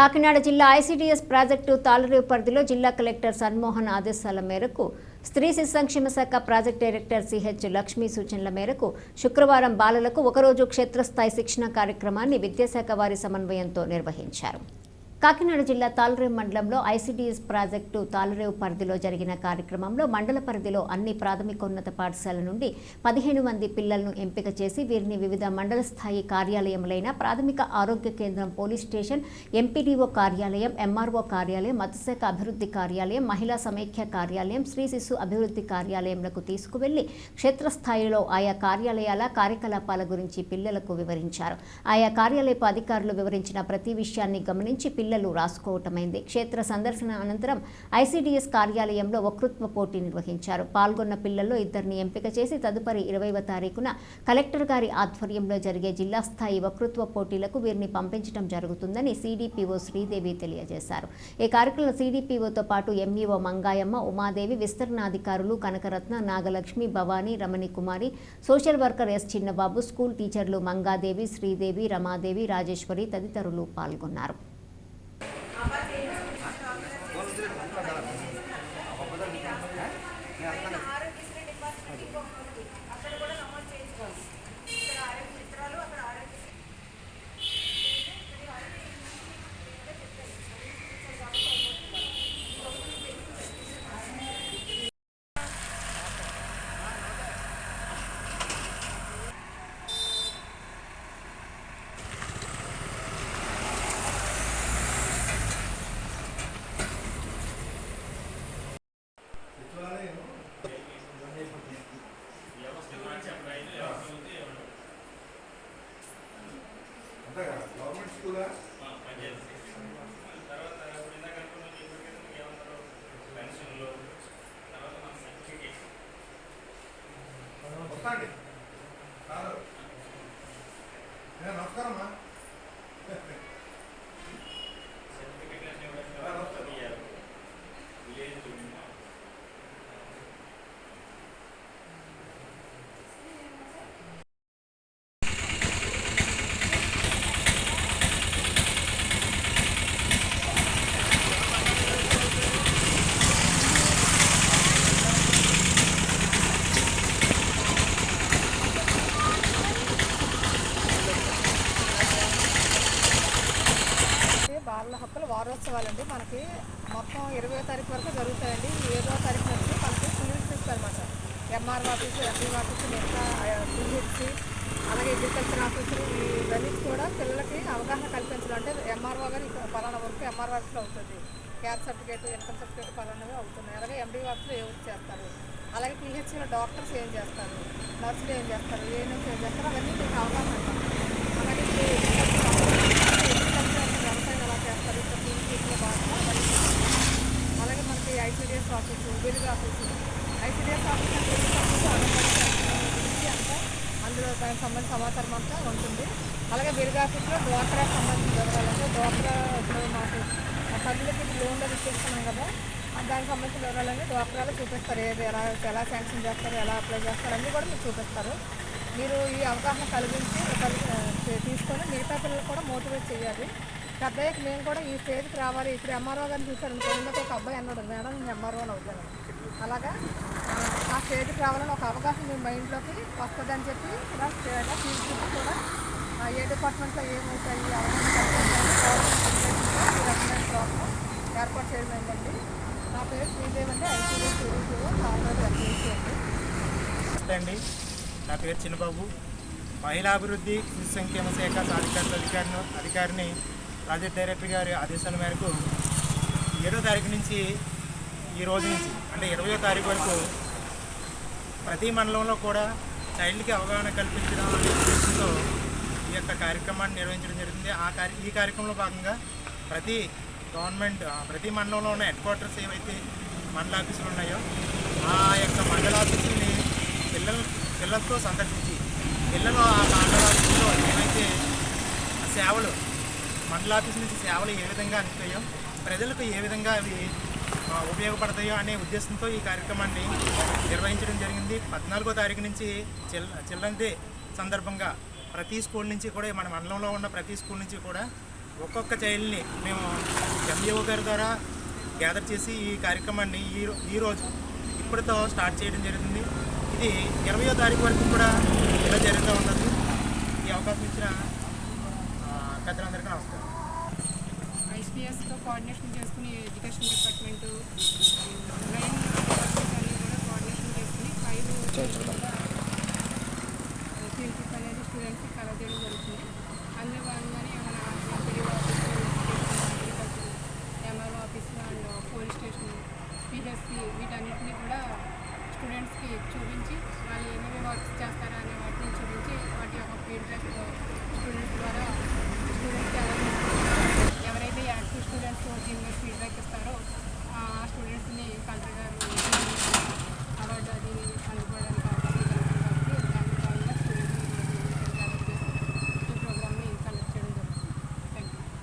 కాకినాడ జిల్లా ICDS project Tallarevu పరిధిలో జిల్లా కలెక్టర్ సన్మోహన్ ఆదేశాల మేరకు స్త్రీ శిశు సంక్షేమ శాఖ ప్రాజెక్ట్ డైరెక్టర్ సిహెచ్ లక్ష్మి సూచనల మేరకు శుక్రవారం బాలలకు ఒకరోజు క్షేత్రస్థాయి శిక్షణ కార్యక్రమాన్ని విద్యాశాఖ వారి సమన్వయంతో నిర్వహించారు. కాకినాడ జిల్లా తాళరేవు మండలంలో ఐసిడిఎస్ ప్రాజెక్టు తాలరేవు పరిధిలో జరిగిన కార్యక్రమంలో మండల పరిధిలో అన్ని ప్రాథమికోన్నత పాఠశాల నుండి పదిహేను మంది పిల్లలను ఎంపిక చేసి వీరిని వివిధ మండల స్థాయి కార్యాలయములైన ప్రాథమిక ఆరోగ్య కేంద్రం పోలీస్ స్టేషన్ ఎంపీడీఓ కార్యాలయం ఎంఆర్ఓ కార్యాలయం మత్స్యశాఖ అభివృద్ధి కార్యాలయం మహిళా సమైక్య కార్యాలయం శ్రీ శిశు అభివృద్ధి కార్యాలయంలకు తీసుకువెళ్ళి క్షేత్రస్థాయిలో ఆయా కార్యాలయాల కార్యకలాపాల గురించి పిల్లలకు వివరించారు. ఆయా కార్యాలయపు అధికారులు వివరించిన ప్రతి విషయాన్ని గమనించి పిల్లలు రాసుకోవటమైంది. క్షేత్ర సందర్శన అనంతరం ఐసీడీఎస్ కార్యాలయంలో వక్తృత్వ పోటీ నిర్వహించారు. పాల్గొన్న పిల్లల్లో ఇద్దరిని ఎంపిక చేసి తదుపరి ఇరవైవ తారీఖున కలెక్టర్ గారి ఆధ్వర్యంలో జరిగే జిల్లా స్థాయి వక్తృత్వ పోటీలకు వీరిని పంపించడం జరుగుతుందని సీడీపీఓ శ్రీదేవి తెలియజేశారు. ఈ కార్యక్రమంలో సీడీపీఓతో పాటు MEO Mangayamma Umadevi విస్తరణాధికారులు Kanakaratna Nagalakshmi Bhavani Ramani Kumari social worker S Chinnababu school టీచర్లు మంగాదేవి శ్రీదేవి రమాదేవి రాజేశ్వరి తదితరులు పాల్గొన్నారు. అంతే కదా గవర్నమెంట్ స్కూలా వస్తాండి కాదు ఏ, నమస్కారం అమ్మా ఆ, నమస్కారం. మనకి బాలల హక్కుల మనకి మొత్తం ఇరవై తారీఖు వరకు జరుగుతాయండి. ఏడవ తారీఖు నుంచి మనకి ఫీల్డ్ ట్రిప్ అనమాట ఎంఆర్ ఆఫీసు ఎంపీ ఆఫీసు మిగతా పిహెచ్సి అలాగే అగ్రికల్చర్ ఆఫీసులు ఇవన్నీ కూడా పిల్లలకి అవగాహన కల్పించడం. అంటే ఎంఆర్ఓ గారు ఇక పలానా వరకు ఎంఆర్ ఆఫీస్లో అవుతుంది. క్యాస్ట్ సర్టిఫికేట్ ఇన్కమ్ సర్టిఫికేట్ పలానావి అవుతున్నాయి. అలాగే ఎండి ఆఫీస్లో ఏ చేస్తారు? అలాగే పిహెచ్సిలో డాక్టర్స్ ఏం చేస్తారు నర్సులు ఏం చేస్తారు? ఏ నుంచి ఏం చేస్తారు? అవన్నీ మీకు అవగాహన ఉంటుంది అలాగే ఇప్పుడు వ్యవసాయం ఎలా చేస్తారు ఇక్కడ టీవీలో భాగంగా అవన్నీ అలాగే మనకి ICDS office Velugu office ICDS office అంటే వెలుగు ఆఫీసు అంగన్వాడీ గురించి అంతా అందులో దానికి సంబంధించిన సమాచారం అంతా ఉంటుంది. అలాగే బిరుగాఫీస్లో డ్వాక్రా సంబంధించిన వివరాలు డ్వాక్రా ఇప్పుడు మాకు ఆ తల్లులకి లోన్లు ఇచ్చేస్తున్నాం కదా దానికి సంబంధించిన వివరాలన్నీ డ్వాక్రాలో చూపిస్తారు. ఏది ఎలా ఎలా శాంక్షన్ చేస్తారు ఎలా అప్లై చేస్తారు అన్నీ కూడా మీరు చూపిస్తారు. మీరు ఈ అవగాహన కలిగించి తీసుకొని మిగతా పిల్లలు కూడా మోటివేట్ చేయాలి. పెద్దయ్యాక మేము కూడా ఈ స్టేజ్కి రావాలి. ఇప్పుడు ఎంఆర్ఓ గారిని చూసారు ఇంకొక ఒక అబ్బాయి అన్నాడు మేడం ఎంఆర్ఓ ఎంఆర్ఓ అవుతాను. అలాగా స్టేట్ ట్రావెల్ రావాలని ఒక అవగాహన మీ మైండ్లోకి వస్తుందని చెప్పి ఇలా స్టేజ్గా తీసుకుంటూ కూడా ఆ, ఏ డిపార్ట్మెంట్లో ఏమవుతాయి అవగాహన ప్రోగ్రామ్ ఏర్పాటు చేయడం ఏంటండి? నా పేరు శ్రీదేవి అండి ఐసీడీ శ్రీదేవి కాంగ్రెస్ అండి నమస్తే అండి. నా పేరు చిన్నబాబు. మహిళా అభివృద్ధి శిశు సంక్షేమ శాఖ సాధికారుల అధికారిని అధికారిని ప్రాజెక్ట్ డైరెక్టర్ గారి ఆదేశాల మేరకు ఏడో తారీఖు నుంచి ఈ రోజు నుంచి అంటే ఇరవయో తారీఖు వరకు ప్రతి మండలంలో కూడా చైల్డ్కి అవగాహన కల్పించడం అనే ఉద్దేశంతో ఈ యొక్క కార్యక్రమాన్ని నిర్వహించడం జరిగింది. ఆ కార్య ఈ కార్యక్రమంలో భాగంగా ప్రతి గవర్నమెంట్ ఆ, ప్రతి మండలంలో ఉన్న హెడ్ క్వార్టర్స్ ఏవైతే మండల ఆఫీసులు ఉన్నాయో ఆ యొక్క మండల ఆఫీసుల్ని పిల్లల పిల్లలతో సందర్శించి పిల్లలు ఆ మండల ఆఫీసులో ఏవైతే సేవలు మండల ఆఫీస్ నుంచి సేవలు ఏ విధంగా అందుతాయో ప్రజలకు ఏ విధంగా అవి ఉపయోగపడతాయో అనే ఉద్దేశంతో ఈ కార్యక్రమాన్ని నిర్వహించడం జరిగింది. పద్నాలుగో తారీఖు నుంచి చిల్ చిల్డ్రన్ డే సందర్భంగా ప్రతి స్కూల్ నుంచి కూడా మన మండలంలో ఉన్న ప్రతి స్కూల్ నుంచి కూడా ఒక్కొక్క చైల్డ్ని మేము ఎంఈఓ గారి ద్వారా గ్యాదర్ చేసి ఈ కార్యక్రమాన్ని ఈ ఈరోజు ఈ రోజు ఇప్పటితో స్టార్ట్ చేయడం జరుగుతుంది. ఇది ఇరవయో తారీఖు వరకు కూడా ఇలా జరుగుతూ ఉండదు ఈ అవకాశం ఇచ్చిన పెద్దలందరికీ నమస్కారం. కోఆర్డినేషన్ చేసుకుని ఎడ్యుకేషన్ డిపార్ట్మెంట్ రైన్ డిపార్ట్మెంట్ కూడా కోఆర్డినేషన్ చేసుకుని ఫైవ్ ఫీల్డ్ ట్రిప్ అనేది స్టూడెంట్స్కి కలర్ చేయడం జరుగుతుంది. అందులో భాగంగానే ఏమైనా MPD office agriculture MRO office and police station PHC వీటన్నిటిని కూడా స్టూడెంట్స్కి చూపించి వాళ్ళు ఏమేమి వర్క్స్ చేస్తారా అనే వాటిని చూపించి వాటి యొక్క feedback give me feedback is that